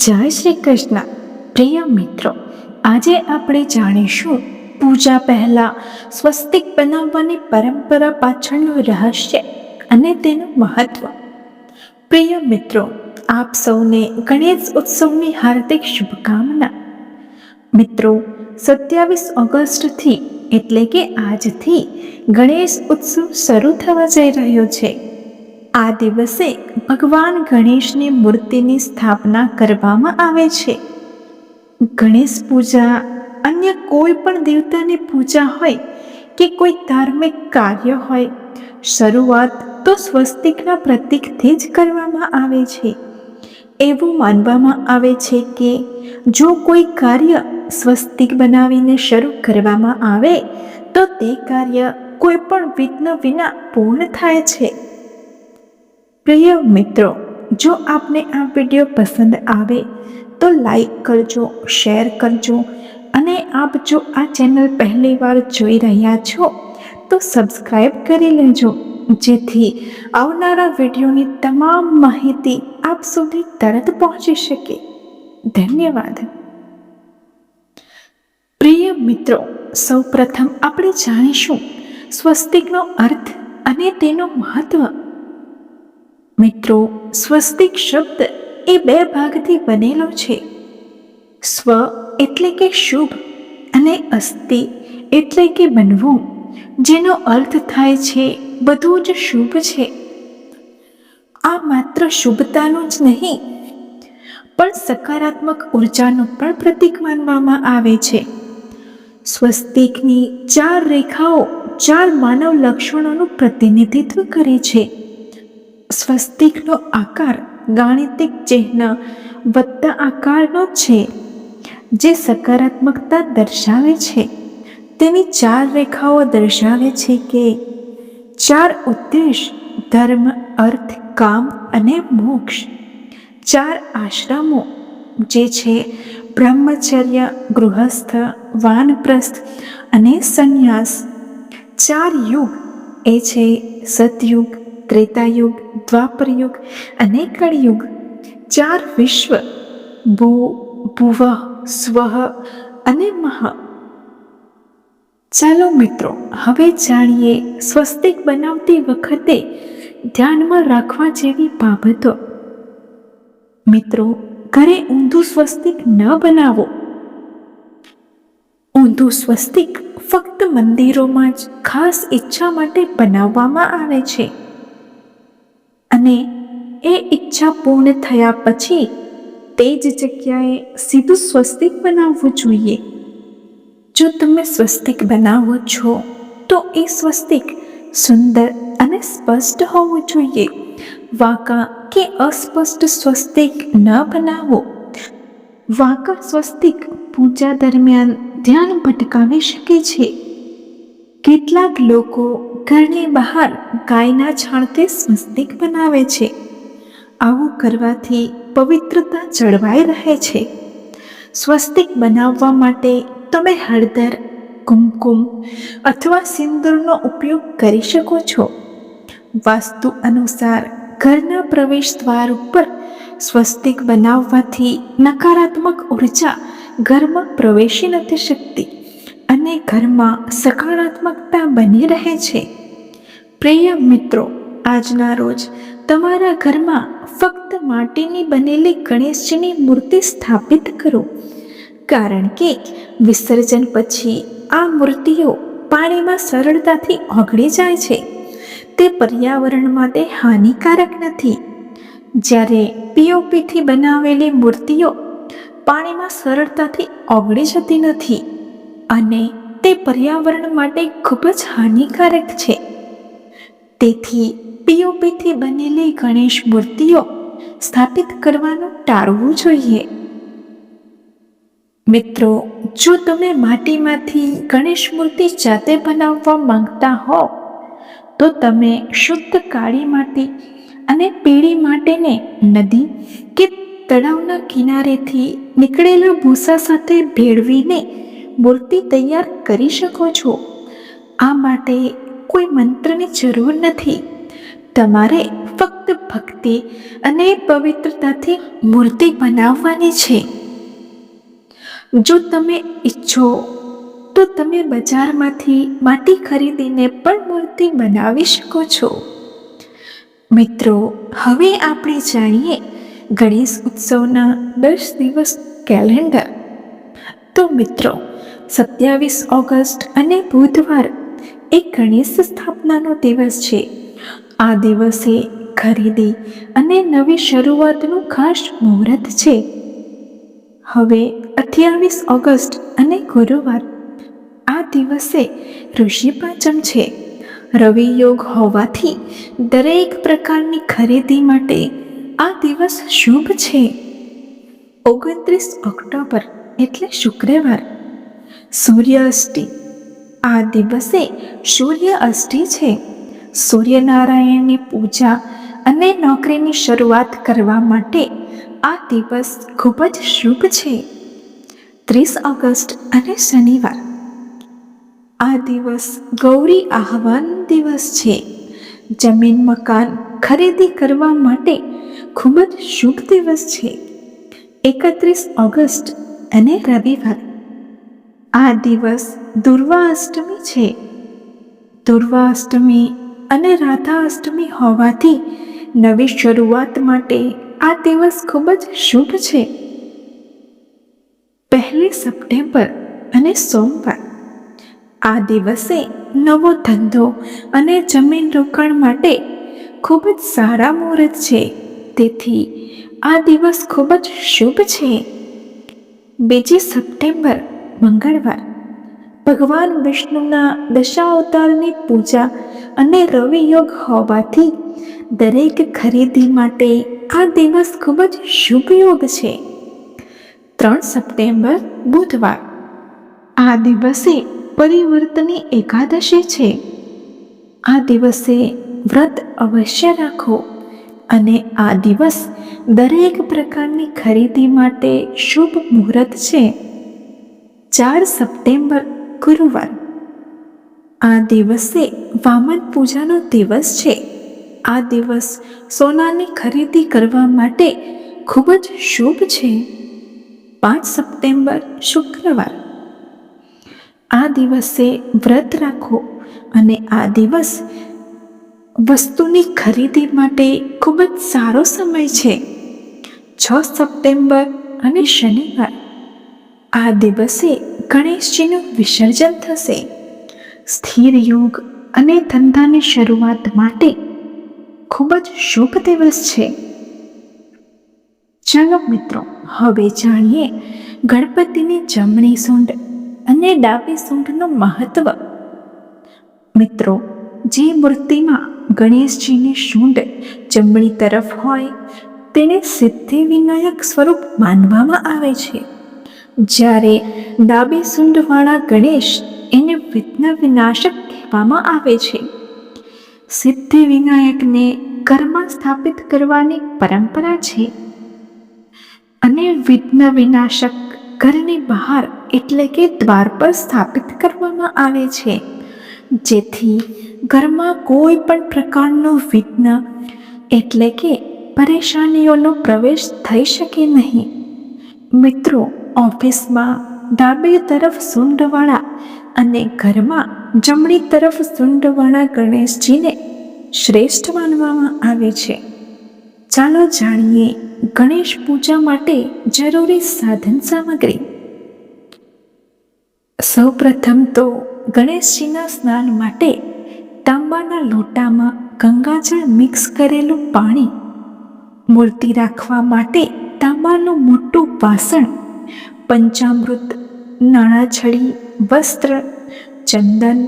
જય શ્રી કૃષ્ણ. પ્રિય મિત્રો, આજે આપણે જાણીશું પૂજા પહેલા સ્વસ્તિક બનાવવાની પરંપરા પાછળનું રહસ્ય અને તેનું મહત્વ. પ્રિય મિત્રો, આપ સૌને ગણેશ ઉત્સવની હાર્દિક શુભકામના. મિત્રો, સત્યાવીસ ઓગસ્ટથી એટલે કે આજથી ગણેશ ઉત્સવ શરૂ થવા જઈ રહ્યો છે. આ દિવસે ભગવાન ગણેશની મૂર્તિની સ્થાપના કરવામાં આવે છે. ગણેશ પૂજા, અન્ય કોઈ પણ દેવતાની પૂજા હોય કે કોઈ ધાર્મિક કાર્ય હોય, શરૂઆત તો સ્વસ્તિકના પ્રતીકથી જ કરવામાં આવે છે. એવું માનવામાં આવે છે કે જો કોઈ કાર્ય સ્વસ્તિક બનાવીને શરૂ કરવામાં આવે, તો તે કાર્ય કોઈ પણ વિઘ્ન વિના પૂર્ણ થાય છે. પ્રિય મિત્રો, જો આપને આ વીડિયો પસંદ આવે, તો લાઈક કરજો શેર કરજો અને આપ જો આ ચેનલ પહેલીવાર જોઈ રહ્યા છો, તો સબસ્ક્રાઈબ કરી લેજો. જેથી આવનારા વિડીયોની તમામ માહિતી આપ સુધી તરત પહોંચી શકે. ધન્યવાદ. પ્રિય મિત્રો, સૌપ્રથમ આપણે જાણીશું સ્વસ્તિકનો અર્થ અને તેનું મહત્વ. મિત્રો, સ્વસ્તિક શબ્દ એ બે ભાગથી બનેલો છે. સ્વ એટલે કે શુભ અને અસ્તિ એટલે કે બનવું, જેનો અર્થ થાય છે બધું જ શુભ છે. આ માત્ર શુભતાનું જ નહીં, પણ સકારાત્મક ઉર્જાનું પણ પ્રતીક માનવામાં આવે છે. સ્વસ્તિકની ચાર રેખાઓ ચાર માનવ લક્ષણોનું પ્રતિનિધિત્વ કરે છે. સ્વસ્તિકનો આકાર ગાણિતિક ચિહ્ન વત્તા આકારનો છે, જે સકારાત્મકતા દર્શાવે છે. તેની ચાર રેખાઓ દર્શાવે છે કે ચાર ઉદ્દેશ, ધર્મ, અર્થ, કામ અને મોક્ષ. ચાર આશ્રમો, જે છે, બ્રહ્મચર્ય, ગૃહસ્થ, વાનપ્રસ્થ અને સંન્યાસ. ચાર યુગ, એ છે સતયુગ ત્રેતાયુગ દ્વાપરયુગ અને કળિયુગ ચાર વિશ્વ ભૂ ભુવ સ્વ અને મહ ચાલો મિત્રો હવે જાણીએ સ્વસ્તિક બનાવતી વખતે ધ્યાનમાં રાખવા જેવી બાબતો મિત્રો ઘરે ઊંધું સ્વસ્તિક ન બનાવો ઊંધું સ્વસ્તિક ફક્ત મંદિરોમાં જ ખાસ ઈચ્છા માટે બનાવવામાં આવે છે અને એ ઈચ્છા પૂર્ણ થયા પછી તે જ જગ્યાએ સીધું સ્વસ્તિક બનાવવું જોઈએ. જો તમે સ્વસ્તિક બનાવો છો, તો એ સ્વસ્તિક સુંદર અને સ્પષ્ટ હોવું જોઈએ. વાંકા કે અસ્પષ્ટ સ્વસ્તિક ન બનાવો. વાંકા સ્વસ્તિક પૂજા દરમિયાન ધ્યાન ભટકાવી શકે છે. કેટલાક લોકો ઘરની બહાર ગાયના છાણતે સ્વસ્તિક બનાવે છે. આવું કરવાથી પવિત્રતા જળવાઈ રહે છે. સ્વસ્તિક બનાવવા માટે તમે હળદર, કુમકુમ અથવા સિંદૂરનો ઉપયોગ કરી શકો છો. વાસ્તુ અનુસાર ઘરના પ્રવેશ દ્વાર ઉપર સ્વસ્તિક બનાવવાથી નકારાત્મક ઊર્જા ઘરમાં પ્રવેશી નથી શકતી. અને ઘરમાં સકારાત્મકતા બની રહે છે. પ્રિય મિત્રો, આજના રોજ તમારા ઘરમાં ફક્ત માટીની બનેલી ગણેશજીની મૂર્તિ સ્થાપિત કરો. કારણ કે વિસર્જન પછી આ મૂર્તિઓ પાણીમાં સરળતાથી ઓગળી જાય છે. તે પર્યાવરણ માટે હાનિકારક નથી. જ્યારે પીઓપીથી બનાવેલી મૂર્તિઓ પાણીમાં સરળતાથી ઓગળી જતી નથી. અને તે પર્યાવરણ માટે ખૂબ જ હાનિકારક છે. તેથી પીઓપીથી બનેલી ગણેશ મૂર્તિઓ સ્થાપિત કરવાનું ટાળવું જોઈએ. મિત્રો, જો તમે માટીમાંથી ગણેશ મૂર્તિ જાતે બનાવવા માંગતા હો, તો તમે શુદ્ધ કાળી માટી અને પીળી માટીને નદી કે તળાવના કિનારેથી નીકળેલા ભૂસા સાથે ભેળવીને મૂર્તિ તૈયાર કરી શકો છો. આ માટે કોઈ મંત્રની જરૂર નથી. તમારે ફક્ત ભક્તિ અને પવિત્રતાથી મૂર્તિ બનાવવાની છે. જો તમે ઈચ્છો, તો તમે બજારમાંથી માટી ખરીદીને પણ મૂર્તિ બનાવી શકો છો. મિત્રો, હવે આપણે જાણીએ ગણેશ ઉત્સવના દસ દિવસ કેલેન્ડર. તો મિત્રો સત્યાવીસ ઓગસ્ટ અને બુધવાર એ ગણેશ સ્થાપનાનો દિવસ છે. આ દિવસે ખરીદી અને નવી શરૂઆતનું ખાસ મુહૂર્ત છે. હવે અઠ્યાવીસ ઓગસ્ટ અને ગુરુવાર આ દિવસે ઋષિ પાંચમ છે. રવિ યોગ હોવાથી દરેક પ્રકારની ખરીદી માટે આ દિવસ શુભ છે. ઓગણત્રીસ ઓક્ટોબર એટલે શુક્રવાર સૂર્ય અષ્ટી. આ દિવસે સૂર્ય અષ્ટી છે. સૂર્યનારાયણની પૂજા અને નોકરીની શરૂઆત કરવા માટે આ દિવસ ખૂબ જ શુભ છે. ત્રીસ ઓગસ્ટ અને શનિવાર. આ દિવસ ગૌરી આહવાન દિવસ છે. જમીન મકાન ખરીદી કરવા માટે ખૂબ જ શુભ દિવસ છે. એકત્રીસ ઓગસ્ટ અને રવિવાર. આ દિવસ દુર્વા અષ્ટમી છે. દુર્વા અષ્ટમી અને રાધા અષ્ટમી હોવાથી નવી શરૂઆત માટે આ દિવસ ખૂબ જ શુભ છે. પહેલી સપ્ટેમ્બર અને સોમવાર. આ દિવસે નવો ધંધો અને જમીન રોકાણ માટે ખૂબ જ સારા મુહૂર્ત છે. તેથી આ દિવસ ખૂબ જ શુભ છે. બીજી સપ્ટેમ્બર મંગળવાર. ભગવાન વિષ્ણુના દશાવતારની પૂજા અને રવિ યોગ હોવાથી દરેક ખરીદી માટે આ દિવસ ખૂબ જ શુભ યોગ છે. ત્રણ સપ્ટેમ્બર, બુધવાર. આ દિવસે પરિવર્તની એકાદશી છે. આ દિવસે વ્રત અવશ્ય રાખો અને આ દિવસ દરેક પ્રકારની ખરીદી માટે શુભ મુહૂર્ત છે. ચાર સપ્ટેમ્બર, ગુરુવાર. આ દિવસે વામન પૂજાનો દિવસ છે. આ દિવસ સોનાની ખરીદી કરવા માટે ખૂબ જ શુભ છે. પાંચ સપ્ટેમ્બર, શુક્રવાર. આ દિવસે વ્રત રાખો અને આ દિવસ વસ્તુની ખરીદી માટે ખૂબ જ સારો સમય છે. છ સપ્ટેમ્બર અને શનિવાર. આ દિવસે ગણેશજીનું વિસર્જન થશે. સ્થિર યોગ અને ધંધાની શરૂઆત માટે ખૂબ જ શુભ દિવસ છે. ચાલો મિત્રો, હવે જાણીએ ગણપતિની જમણી સૂંઢ અને ડાબી સૂંઢનું મહત્વ. મિત્રો, જે મૂર્તિમાં ગણેશજીની સૂંઢ જમણી તરફ હોય, તેને સિદ્ધિ વિનાયક સ્વરૂપ માનવામાં આવે છે. જ્યારે ડાબી સૂંઢવાળા ગણેશ એને વિઘ્ન વિનાશક કહેવામાં આવે છે. સિદ્ધિ વિનાયકને ઘરમાં સ્થાપિત કરવાની પરંપરા છે. અને વિઘ્ન વિનાશક ઘરની બહાર એટલે કે દ્વાર પર સ્થાપિત કરવામાં આવે છે. જેથી ઘરમાં કોઈ પણ પ્રકારનો વિઘ્ન એટલે કે પરેશાનીઓનો પ્રવેશ થઈ શકે નહીં. મિત્રો ઓફિસમાં ડાબી તરફ સૂંઢવાળા અને ઘરમાં જમણી તરફ સૂંઢવાળા ગણેશજીને શ્રેષ્ઠ માનવામાં આવે છે. ચાલો જાણીએ ગણેશ પૂજા માટે જરૂરી સાધન સામગ્રી. સૌપ્રથમ તો ગણેશજીના સ્નાન માટે તાંબાના લોટામાં ગંગાજળ મિક્સ કરેલું પાણી મૂર્તિ રાખવા માટે તાંબાનું મોટું વાસણ પંચામૃત, નાણાછડી, વસ્ત્ર, ચંદન,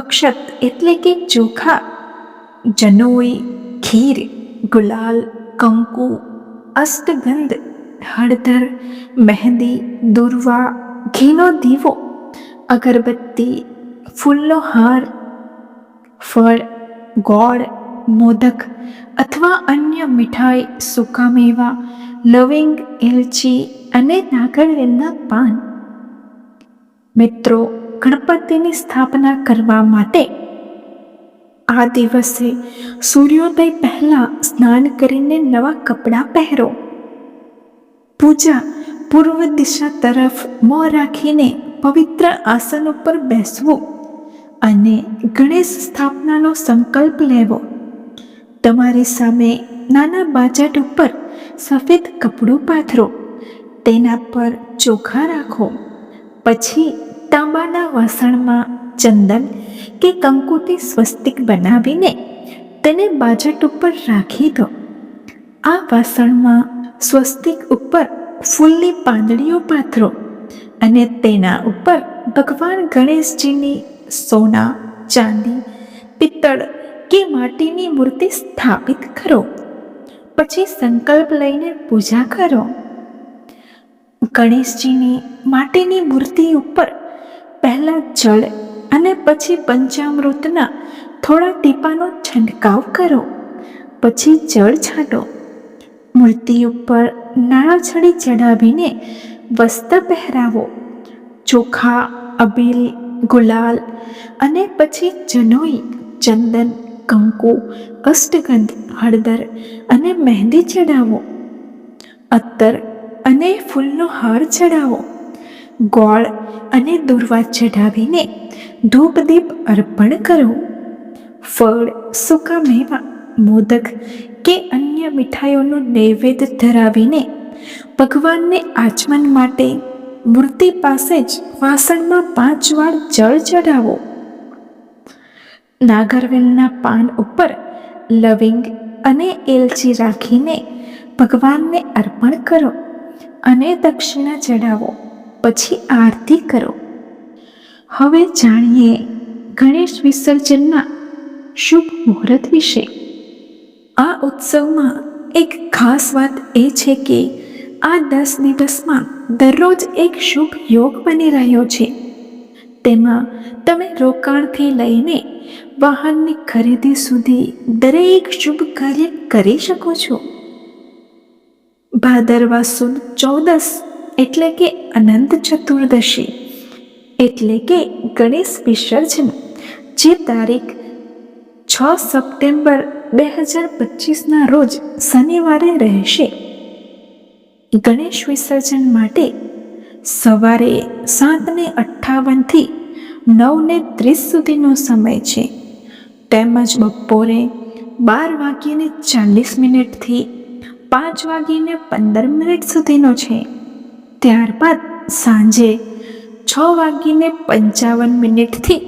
અક્ષત એટલે કે ચોખા, જનોઈ, ખીર, ગુલાલ, કંકુ, અષ્ટગંધ, હળદર, મહેંદી, દુર્વા, ઘીનો દીવો, અગરબત્તી, ફૂલનો હાર, ફળ, ગોળ, મોદક અથવા અન્ય મીઠાઈ સૂકા મેવા લવિંગ, એલચી અને નાગરવેલના પાન. મિત્રો, ગણપતિની સ્થાપના કરવા માટે આ દિવસે સૂર્યોદય પહેલાં સ્નાન કરીને નવા કપડાં પહેરો. પૂજા પૂર્વ દિશા તરફ મોં રાખીને પવિત્ર આસન ઉપર બેસવું અને ગણેશ સ્થાપનાનો સંકલ્પ લેવો. તમારી સામે નાના બાજટ ઉપર સફેદ કપડું પાથરો. તેના પર ચોખા રાખો. પછી તાંબાના વાસણમાં ચંદન કે કંકુથી સ્વસ્તિક બનાવીને તેને બાજટ ઉપર રાખી દો. આ વાસણમાં સ્વસ્તિક ઉપર ફૂલની પાંદડીઓ પાથરો અને તેના ઉપર ભગવાન ગણેશજીની સોના, ચાંદી, પિત્તળ કે માટીની મૂર્તિ સ્થાપિત કરો. પછી સંકલ્પ લઈને પૂજા કરો. ગણેશજીની માટીની મૂર્તિ ઉપર પહેલાં જળ અને પછી પંચામૃતના થોડા ટીપાનો છંટકાવ કરો. પછી જળ છાંટો. મૂર્તિ ઉપર નાળાછડી ચડાવીને વસ્ત્ર પહેરાવો. ચોખા, અબીલ, ગુલાલ અને પછી જનોઈ, ચંદન, કંકુ, અષ્ટગંધ, હળદર અને મહેંદી ચડાવો અત્તર અને ફૂલનો હાર ચડાવો ગોળ અને દુર્વા ચઢાવીને ધૂપદીપ અર્પણ કરો. ફળ સૂકા મેવા, મોદક કે અન્ય મીઠાઈઓનું નૈવેદ્ય ધરાવીને ભગવાનને આચમન માટે મૂર્તિ પાસે જ વાસણમાં પાંચ વાર જળ ચઢાવો. નાગરવેલના પાન ઉપર લવિંગ અને એલચી રાખીને ભગવાનને અર્પણ કરો. અને દક્ષિણા ચડાવો પછી આરતી કરો. હવે જાણીએ ગણેશ વિસર્જનના શુભ મુહૂર્ત વિશે. આ ઉત્સવમાં એક ખાસ વાત એ છે કે આ દસ દિવસમાં દરરોજ એક શુભ યોગ બની રહ્યો છે. તેમાં તમે રોકાણથી લઈને વાહનની ખરીદી સુધી દરેક શુભ કાર્ય કરી શકો છો. ભાદરવા સુદ ચૌદસ એટલે કે અનંત ચતુર્દશી. એટલે કે ગણેશ વિસર્જન, જે તારીખ છ સપ્ટેમ્બર બે હજાર પચીસના રોજ શનિવારે રહેશે. ગણેશ વિસર્જન માટે સવારે સાતને અઠ્ઠાવનથી નવને ત્રીસ સુધીનો સમય છે. તેમજ બપોરે બાર વાગ્યે ચાલીસ મિનિટથી પાંચ વાગીને પંદર મિનિટ સુધીનો છે. ત્યારબાદ સાંજે છ વાગીને પંચાવન મિનિટથી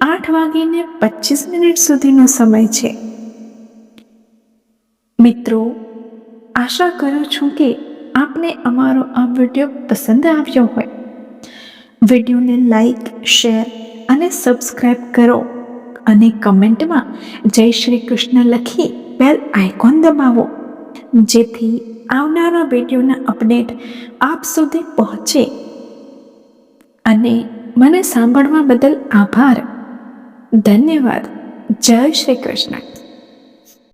આઠ વાગીને પચીસ મિનિટ સુધીનો સમય છે. મિત્રો, આશા કરું છું કે આપને અમારો આ વીડિયો પસંદ આવ્યો હોય. વિડીયોને લાઈક, શેર અને સબસ્ક્રાઈબ કરો અને કમેન્ટમાં જય શ્રી કૃષ્ણ લખી બેલ આઇકોન દબાવો. જેથી આવનારા વિડીયોના અપડેટ આપ સુધી પહોંચે. અને મને સાંભળવા બદલ આભાર. ધન્યવાદ. જય શ્રી કૃષ્ણ.